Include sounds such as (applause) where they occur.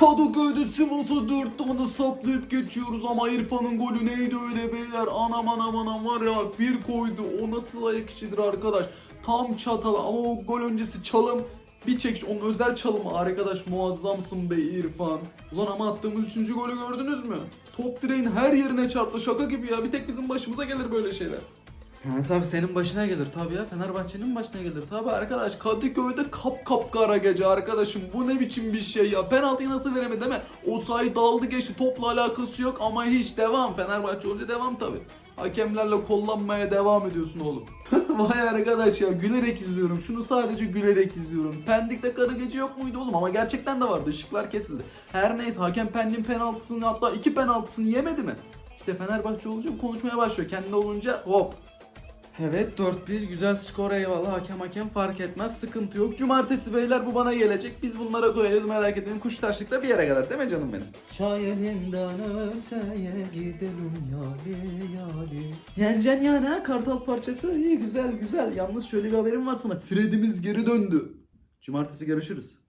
Kadıköy'de Sivas'a dört tane saplayıp geçiyoruz ama İrfan'ın golü neydi öyle beyler? Anam anam anam var ya bir koydu. O nasıl ayak içidir arkadaş? Tam çatal ama o gol öncesi çalım. Bir çekiş onun özel çalımı. Arkadaş muazzamsın be İrfan. Ulan ama attığımız üçüncü golü gördünüz mü? Top direğin her yerine çarptı. Şaka gibi ya. Bir tek bizim başımıza gelir böyle şeyler. Ha, tabii senin başına gelir tabii ya Fenerbahçe'nin başına gelir tabii arkadaş Kadıköy'de kap kap kara gece arkadaşım bu ne biçim bir şey ya penaltıyı nasıl veremedi değil mi? O sayı daldı geçti topla alakası yok ama hiç devam Fenerbahçe olunca devam tabii Hakemlerle kollanmaya devam ediyorsun oğlum. (laughs) Vay arkadaş ya gülerek izliyorum. Şunu sadece gülerek izliyorum. Pendik'te karı gece yok muydu oğlum? Ama gerçekten de vardı. Işıklar kesildi. Her neyse hakem Pendik'in penaltısını hatta iki penaltısını yemedi mi? İşte Fenerbahçe olunca konuşmaya başlıyor. Kendine olunca hop. Evet 4-1 güzel skor eyvallah hakem hakem fark etmez sıkıntı yok. Cumartesi beyler bu bana gelecek biz bunlara koyarız merak etmeyin kuştaşlıkta bir yere kadar değil mi canım benim? Çay elinden ölseye gidelim yali yali. Yenecen yani ha kartal parçası iyi güzel güzel. Yalnız şöyle bir haberim var sana. Fred'imiz geri döndü. Cumartesi görüşürüz.